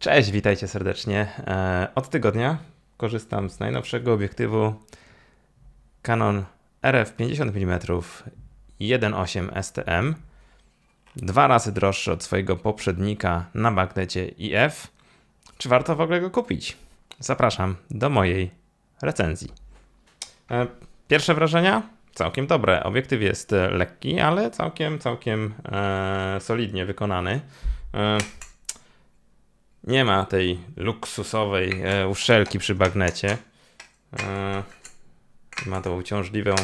Cześć, witajcie serdecznie. E, od tygodnia korzystam z najnowszego obiektywu Canon RF 50 mm 1.8 STM. Dwa razy droższy od swojego poprzednika na magnecie IF. Czy warto w ogóle go kupić? Zapraszam do mojej recenzji. E, pierwsze wrażenia? Całkiem dobre. Obiektyw jest lekki, ale całkiem, całkiem e, solidnie wykonany. Nie ma tej luksusowej e, uszczelki przy bagnecie. E, ma to uciążliwą,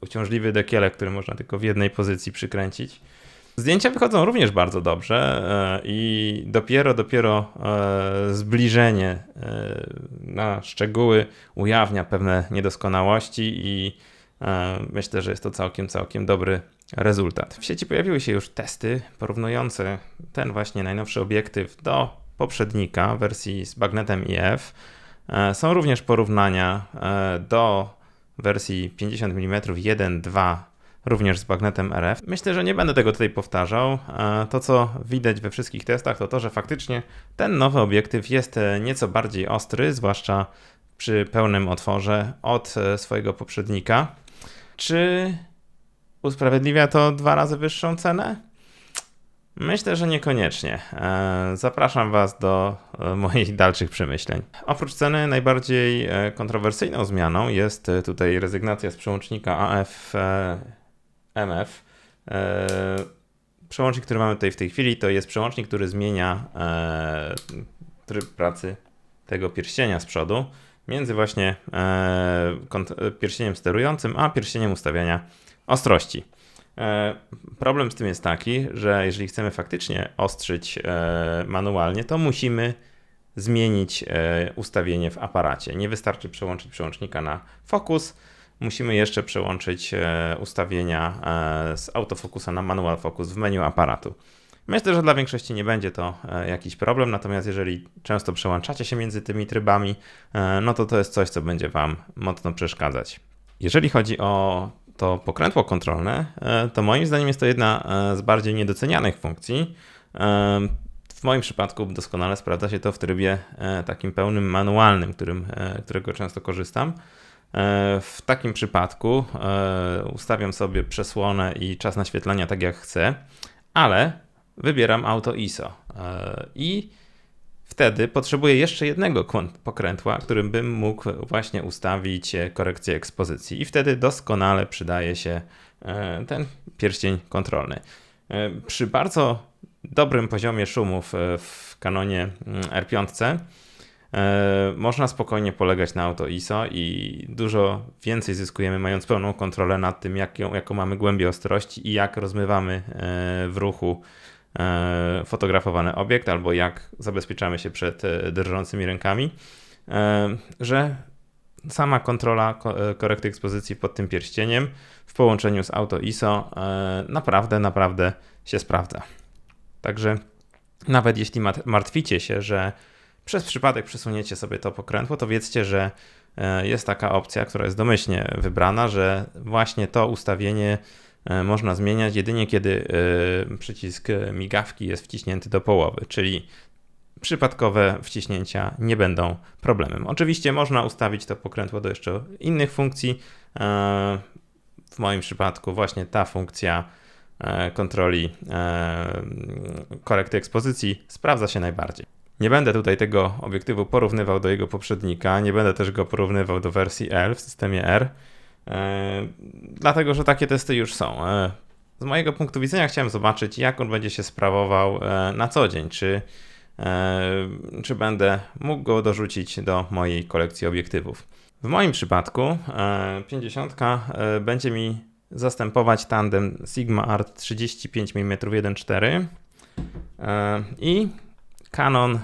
uciążliwy dekielek, który można tylko w jednej pozycji przykręcić. Zdjęcia wychodzą również bardzo dobrze e, i dopiero, dopiero e, zbliżenie e, na szczegóły ujawnia pewne niedoskonałości i e, myślę, że jest to całkiem, całkiem dobry rezultat. W sieci pojawiły się już testy porównujące ten właśnie najnowszy obiektyw do poprzednika wersji z bagnetem IF. E, są również porównania e, do wersji 50 mm 1.2 również z bagnetem RF. Myślę, że nie będę tego tutaj powtarzał. E, to, co widać we wszystkich testach, to to, że faktycznie ten nowy obiektyw jest nieco bardziej ostry, zwłaszcza przy pełnym otworze od swojego poprzednika. Czy usprawiedliwia to dwa razy wyższą cenę? Myślę, że niekoniecznie. E, zapraszam Was do e, moich dalszych przemyśleń. Oprócz ceny, najbardziej e, kontrowersyjną zmianą jest tutaj rezygnacja z przełącznika AF-MF. Przełącznik, który mamy tutaj w tej chwili, to jest przełącznik, który zmienia tryb pracy tego pierścienia z przodu między właśnie pierścieniem sterującym a pierścieniem ustawiania ostrości. E, problem z tym jest taki, że jeżeli chcemy faktycznie ostrzyć e, manualnie, to musimy zmienić e, ustawienie w aparacie. Nie wystarczy przełączyć przełącznika na fokus, musimy jeszcze przełączyć ustawienia z autofokusa na manual focus w menu aparatu. Myślę, że dla większości nie będzie to jakiś problem, natomiast jeżeli często przełączacie się między tymi trybami, no to to jest coś, co będzie Wam mocno przeszkadzać. Jeżeli chodzi o to pokrętło kontrolne, e, to moim zdaniem jest to jedna e, z bardziej niedocenianych funkcji. E, w moim przypadku doskonale sprawdza się to w trybie takim pełnym manualnym, którym, którego często korzystam. W takim przypadku ustawiam sobie przesłonę i czas naświetlania tak jak chcę, ale wybieram auto ISO i Wtedy potrzebuję jeszcze jednego pokrętła, którym bym mógł właśnie ustawić e, korekcję ekspozycji i wtedy doskonale przydaje się e, ten pierścień kontrolny. E, przy bardzo dobrym poziomie szumów w kanonie mm, R5 można spokojnie polegać na auto ISO i dużo więcej zyskujemy mając pełną kontrolę nad tym, jaką, jaką mamy głębię ostrości i jak rozmywamy w ruchu fotografowany obiekt, albo jak zabezpieczamy się przed e, drżącymi rękami, e, że sama kontrola korekty ekspozycji pod tym pierścieniem w połączeniu z Auto ISO naprawdę, naprawdę się sprawdza. Także nawet jeśli martwicie się, że przez przypadek przesuniecie sobie to pokrętło, to wiedzcie, że jest taka opcja, która jest domyślnie wybrana, że właśnie to ustawienie E, można zmieniać jedynie kiedy e, przycisk migawki jest wciśnięty do połowy, czyli przypadkowe wciśnięcia nie będą problemem. Oczywiście można ustawić to pokrętło do jeszcze innych funkcji. E, w moim przypadku właśnie ta funkcja kontroli korekty ekspozycji sprawdza się najbardziej. Nie będę tutaj tego obiektywu porównywał do jego poprzednika, nie będę też go porównywał do wersji L w systemie R. E, dlatego, że takie testy już są. E, z mojego punktu widzenia chciałem zobaczyć, jak on będzie się sprawował e, na co dzień. Czy, czy będę mógł go dorzucić do mojej kolekcji obiektywów. W moim przypadku 50 będzie mi zastępować tandem Sigma Art 35 mm 1.4 i Canon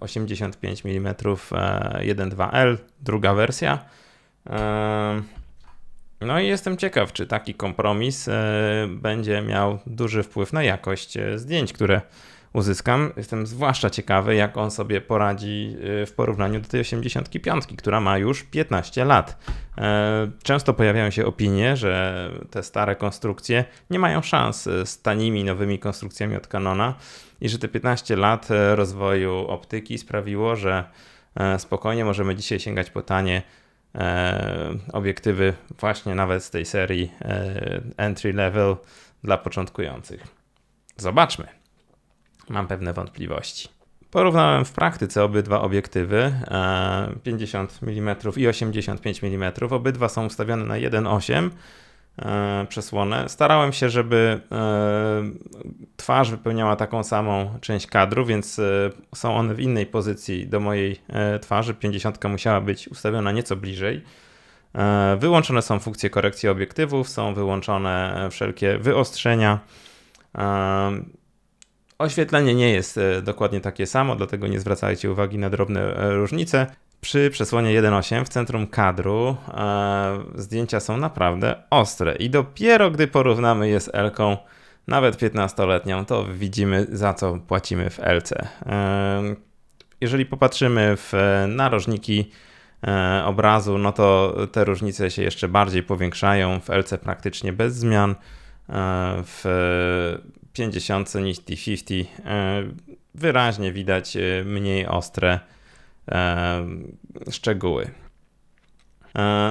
85 mm 1.2L, druga wersja. No i jestem ciekaw, czy taki kompromis e, będzie miał duży wpływ na jakość e, zdjęć, które uzyskam. Jestem zwłaszcza ciekawy, jak on sobie poradzi y, w porównaniu do tej 85, która ma już 15 lat. E, często pojawiają się opinie, że te stare konstrukcje nie mają szans z tanimi, nowymi konstrukcjami od Canona i że te 15 lat e, rozwoju optyki sprawiło, że e, spokojnie możemy dzisiaj sięgać po tanie obiektywy właśnie nawet z tej serii entry level dla początkujących. Zobaczmy. Mam pewne wątpliwości. Porównałem w praktyce obydwa obiektywy 50 e, mm i 85 mm. Obydwa są ustawione na 1.8 e, przesłonę. Starałem się, żeby e, twarz wypełniała taką samą część kadru, więc są one w innej pozycji do mojej twarzy. 50 musiała być ustawiona nieco bliżej. Wyłączone są funkcje korekcji obiektywów, są wyłączone wszelkie wyostrzenia. Oświetlenie nie jest e, dokładnie takie samo, dlatego nie zwracajcie uwagi na drobne e, różnice. Przy przesłonie 1.8 w centrum kadru e, zdjęcia są naprawdę ostre i dopiero gdy porównamy je z Elką, nawet 15-letnią, to widzimy za co płacimy w LC. E, jeżeli popatrzymy w narożniki obrazu, no to te różnice się jeszcze bardziej powiększają. W LC praktycznie bez zmian. W 50 niż T50 e, wyraźnie widać e, mniej ostre e, szczegóły.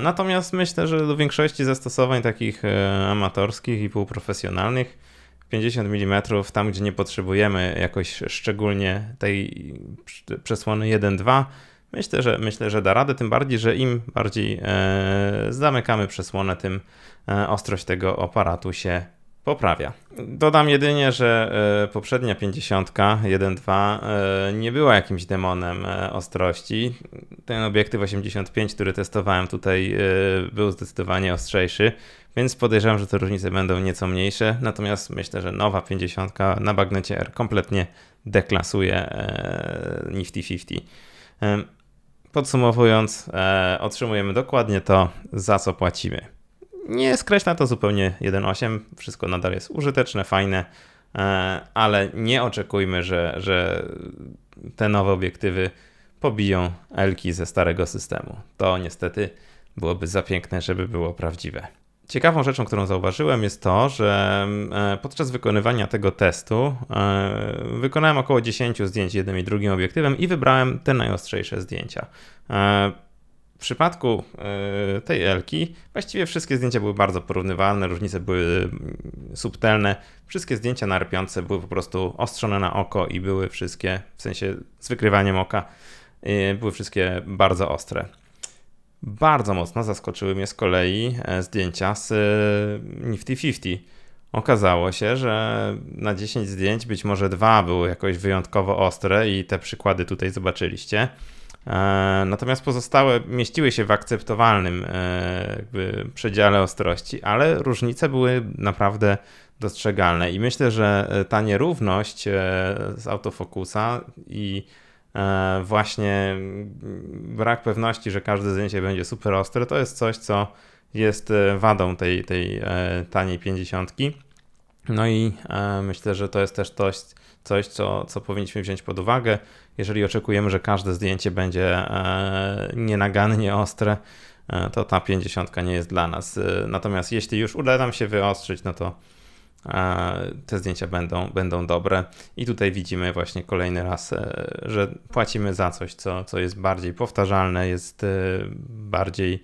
Natomiast myślę, że do większości zastosowań takich amatorskich i półprofesjonalnych 50 mm, tam gdzie nie potrzebujemy jakoś szczególnie tej przesłony 1.2, myślę, że myślę, że da radę, tym bardziej, że im bardziej zamykamy przesłonę, tym ostrość tego aparatu się poprawia. Dodam jedynie, że e, poprzednia 50 1.2 e, nie była jakimś demonem e, ostrości. Ten obiektyw 85, który testowałem tutaj, był zdecydowanie ostrzejszy, więc podejrzewam, że te różnice będą nieco mniejsze. Natomiast myślę, że nowa 50 na bagnecie R kompletnie deklasuje Nifty 50. Podsumowując, otrzymujemy dokładnie to, za co płacimy. Nie skreśla to zupełnie 1.8, wszystko nadal jest użyteczne, fajne, e, ale nie oczekujmy, że, że te nowe obiektywy pobiją Elki ze starego systemu. To niestety byłoby za piękne, żeby było prawdziwe. Ciekawą rzeczą, którą zauważyłem, jest to, że e, podczas wykonywania tego testu e, wykonałem około 10 zdjęć jednym i drugim obiektywem i wybrałem te najostrzejsze zdjęcia. W przypadku e, tej Elki właściwie wszystkie zdjęcia były bardzo porównywalne, różnice były mm, subtelne. Wszystkie zdjęcia narpiące były po prostu ostrzone na oko i były wszystkie, w sensie z wykrywaniem oka, e, były wszystkie bardzo ostre. Bardzo mocno zaskoczyły mnie z kolei e, zdjęcia z Nifty 50. Okazało się, że na 10 zdjęć być może dwa były jakoś wyjątkowo ostre i te przykłady tutaj zobaczyliście. E, natomiast pozostałe mieściły się w akceptowalnym e, przedziale ostrości, ale różnice były naprawdę dostrzegalne i myślę, że e, ta nierówność z autofokusa i właśnie brak pewności, że każde zdjęcie będzie super ostre, to jest coś, co jest wadą tej, tej taniej pięćdziesiątki. No i myślę, że to jest też coś, coś co, co powinniśmy wziąć pod uwagę. Jeżeli oczekujemy, że każde zdjęcie będzie e, nienagannie ostre, e, to ta 50 nie jest dla nas. E, natomiast jeśli już uda nam się wyostrzyć, no to te zdjęcia będą, będą dobre. I tutaj widzimy właśnie kolejny raz, że płacimy za coś, co, co jest bardziej powtarzalne, jest bardziej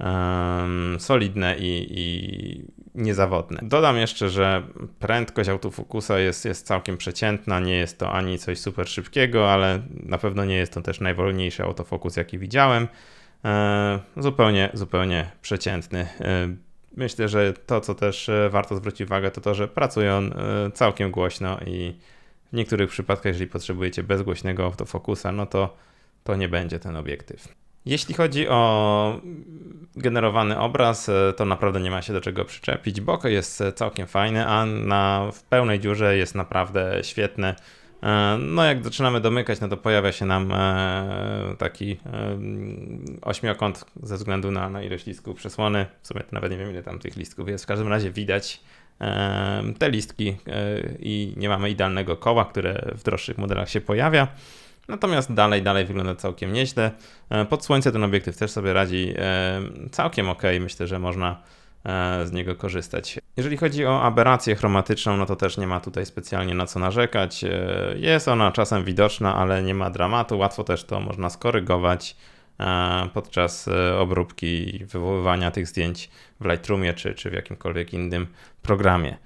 um, solidne i, i niezawodne. Dodam jeszcze, że prędkość autofokusa jest, jest całkiem przeciętna, nie jest to ani coś super szybkiego, ale na pewno nie jest to też najwolniejszy autofokus, jaki widziałem. E, zupełnie, zupełnie przeciętny. E, myślę, że to, co też e, warto zwrócić uwagę, to to, że pracuje on e, całkiem głośno i w niektórych przypadkach, jeżeli potrzebujecie bezgłośnego autofokusa, no to to nie będzie ten obiektyw. Jeśli chodzi o generowany obraz, e, to naprawdę nie ma się do czego przyczepić. Bokeh jest całkiem fajny, a na, w pełnej dziurze jest naprawdę świetny. E, no, jak zaczynamy domykać, no to pojawia się nam e, taki ośmiokąt ze względu na, na ilość listków przesłony. W sumie to nawet nie wiem, ile tam tych listków jest. W każdym razie widać te listki i nie mamy idealnego koła, które w droższych modelach się pojawia. Natomiast dalej, dalej wygląda całkiem nieźle. Pod słońce ten obiektyw też sobie radzi całkiem ok. Myślę, że można z niego korzystać. Jeżeli chodzi o aberrację chromatyczną, no to też nie ma tutaj specjalnie na co narzekać. Jest ona czasem widoczna, ale nie ma dramatu. Łatwo też to można skorygować podczas obróbki i wywoływania tych zdjęć w Lightroomie czy, czy w jakimkolwiek innym programie.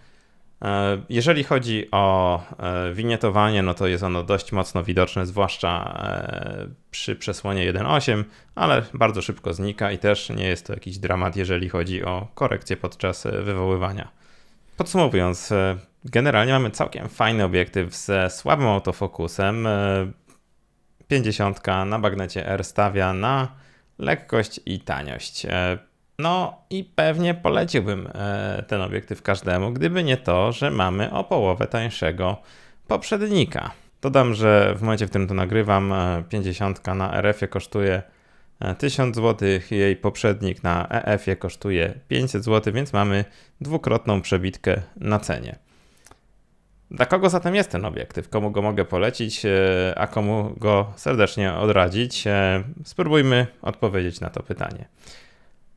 E, jeżeli chodzi o e, winietowanie, no to jest ono dość mocno widoczne, zwłaszcza e, przy przesłonie 1.8, ale bardzo szybko znika i też nie jest to jakiś dramat, jeżeli chodzi o korekcję podczas wywoływania. Podsumowując, generalnie mamy całkiem fajny obiektyw ze słabym autofokusem. 50 na bagnecie R stawia na lekkość i taniość. No i pewnie poleciłbym e, ten obiektyw każdemu, gdyby nie to, że mamy o połowę tańszego poprzednika. Dodam, że w momencie, w którym to nagrywam, 50 e, na RF-ie kosztuje 1000 e, zł, jej poprzednik na EF-ie kosztuje 500 zł, więc mamy dwukrotną przebitkę na cenie. Dla kogo zatem jest ten obiektyw? Komu go mogę polecić, a komu go serdecznie odradzić? Spróbujmy odpowiedzieć na to pytanie.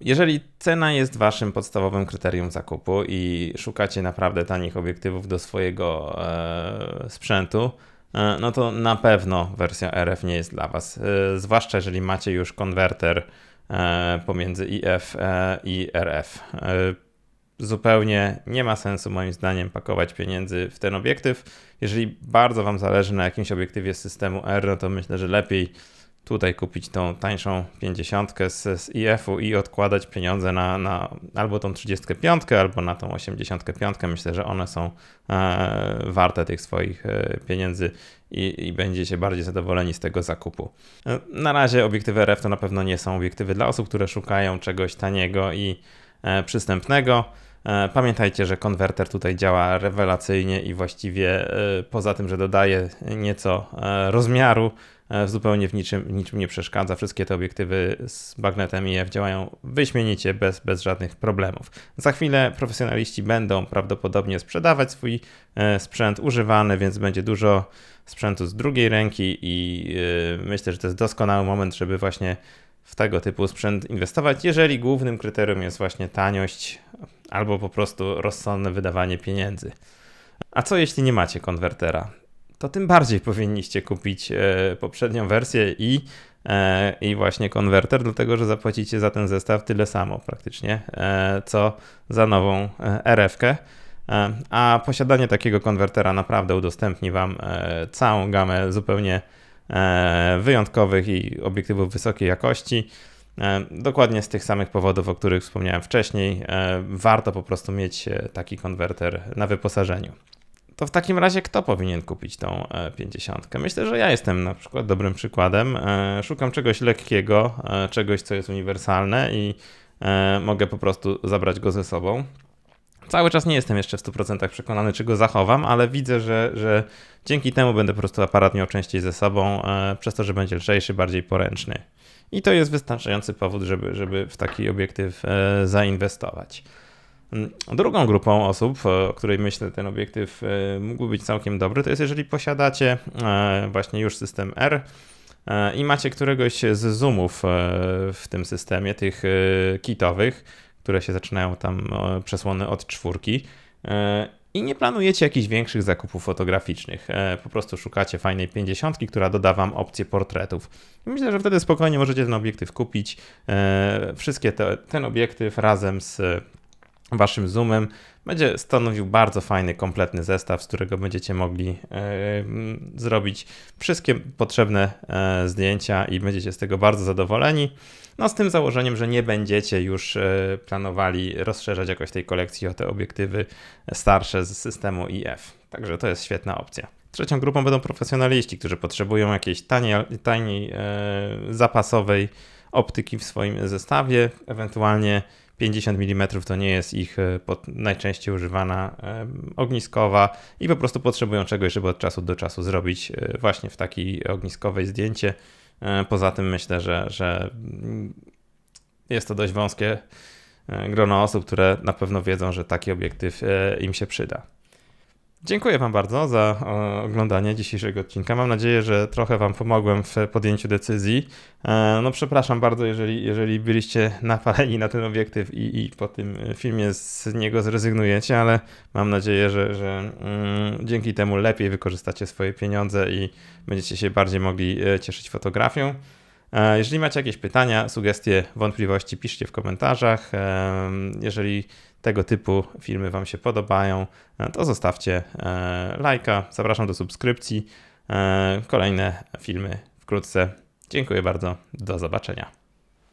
Jeżeli cena jest waszym podstawowym kryterium zakupu i szukacie naprawdę tanich obiektywów do swojego e, sprzętu, e, no to na pewno wersja RF nie jest dla was. E, zwłaszcza jeżeli macie już konwerter e, pomiędzy IF e, i RF. E, zupełnie nie ma sensu moim zdaniem pakować pieniędzy w ten obiektyw. Jeżeli bardzo wam zależy na jakimś obiektywie z systemu R, no to myślę, że lepiej tutaj kupić tą tańszą 50 z, z IF-u i odkładać pieniądze na, na albo tą 35, albo na tą 85. Myślę, że one są e, warte tych swoich e, pieniędzy i, i będziecie bardziej zadowoleni z tego zakupu. E, na razie obiektywy RF to na pewno nie są obiektywy dla osób, które szukają czegoś taniego i e, przystępnego. E, pamiętajcie, że konwerter tutaj działa rewelacyjnie i właściwie e, poza tym, że dodaje nieco rozmiaru, zupełnie w niczym, niczym nie przeszkadza. Wszystkie te obiektywy z bagnetem IF działają wyśmienicie, bez, bez żadnych problemów. Za chwilę profesjonaliści będą prawdopodobnie sprzedawać swój e, sprzęt używany, więc będzie dużo sprzętu z drugiej ręki i e, myślę, że to jest doskonały moment, żeby właśnie w tego typu sprzęt inwestować, jeżeli głównym kryterium jest właśnie taniość albo po prostu rozsądne wydawanie pieniędzy. A co jeśli nie macie konwertera? To tym bardziej powinniście kupić e, poprzednią wersję i, e, i właśnie konwerter, dlatego że zapłacicie za ten zestaw tyle samo praktycznie, e, co za nową RF-kę. A posiadanie takiego konwertera naprawdę udostępni Wam całą gamę zupełnie wyjątkowych i obiektywów wysokiej jakości. Dokładnie z tych samych powodów, o których wspomniałem wcześniej, warto po prostu mieć taki konwerter na wyposażeniu. To w takim razie kto powinien kupić tą 50? E, Myślę, że ja jestem na przykład dobrym przykładem. E, szukam czegoś lekkiego, e, czegoś, co jest uniwersalne i mogę po prostu zabrać go ze sobą. Cały czas nie jestem jeszcze w 100% przekonany, czy go zachowam, ale widzę, że, że dzięki temu będę po prostu aparat miał częściej ze sobą, przez to, że będzie lżejszy, bardziej poręczny. I to jest wystarczający powód, żeby, żeby w taki obiektyw zainwestować. Mm, drugą grupą osób, o której myślę ten obiektyw e, mógłby być całkiem dobry, to jest jeżeli posiadacie e, właśnie już system R e, i macie któregoś z zoomów w tym systemie, tych kitowych, które się zaczynają tam przesłony od czwórki i nie planujecie jakichś większych zakupów fotograficznych. Po prostu szukacie fajnej 50, która doda wam opcję portretów. myślę, że wtedy spokojnie możecie ten obiektyw kupić. Wszystkie te, ten obiektyw razem z waszym zoomem będzie stanowił bardzo fajny, kompletny zestaw, z którego będziecie mogli e, zrobić wszystkie potrzebne e, zdjęcia i będziecie z tego bardzo zadowoleni. No z tym założeniem, że nie będziecie już e, planowali rozszerzać jakoś tej kolekcji o te obiektywy starsze z systemu IF. Także to jest świetna opcja. Trzecią grupą będą profesjonaliści, którzy potrzebują jakiejś taniej, taniej zapasowej optyki w swoim zestawie, ewentualnie 50 mm to nie jest ich e, najczęściej używana ogniskowa i po prostu potrzebują czegoś, żeby od czasu do czasu zrobić e, właśnie w takiej ogniskowej zdjęcie. E, poza tym myślę, że, że jest to dość wąskie e, grono osób, które na pewno wiedzą, że taki obiektyw e, im się przyda. Dziękuję Wam bardzo za e, oglądanie dzisiejszego odcinka. Mam nadzieję, że trochę Wam pomogłem w podjęciu decyzji. E, No przepraszam bardzo, jeżeli, jeżeli byliście napaleni na ten obiektyw i, i po tym filmie z niego zrezygnujecie, ale mam nadzieję, że, że mm, dzięki temu lepiej wykorzystacie swoje pieniądze i będziecie się bardziej mogli e, cieszyć fotografią. Jeżeli macie jakieś pytania, sugestie, wątpliwości, piszcie w komentarzach. Jeżeli tego typu filmy Wam się podobają, e, to zostawcie e, lajka. Zapraszam do subskrypcji. E, Kolejne filmy wkrótce. Dziękuję bardzo. Do zobaczenia.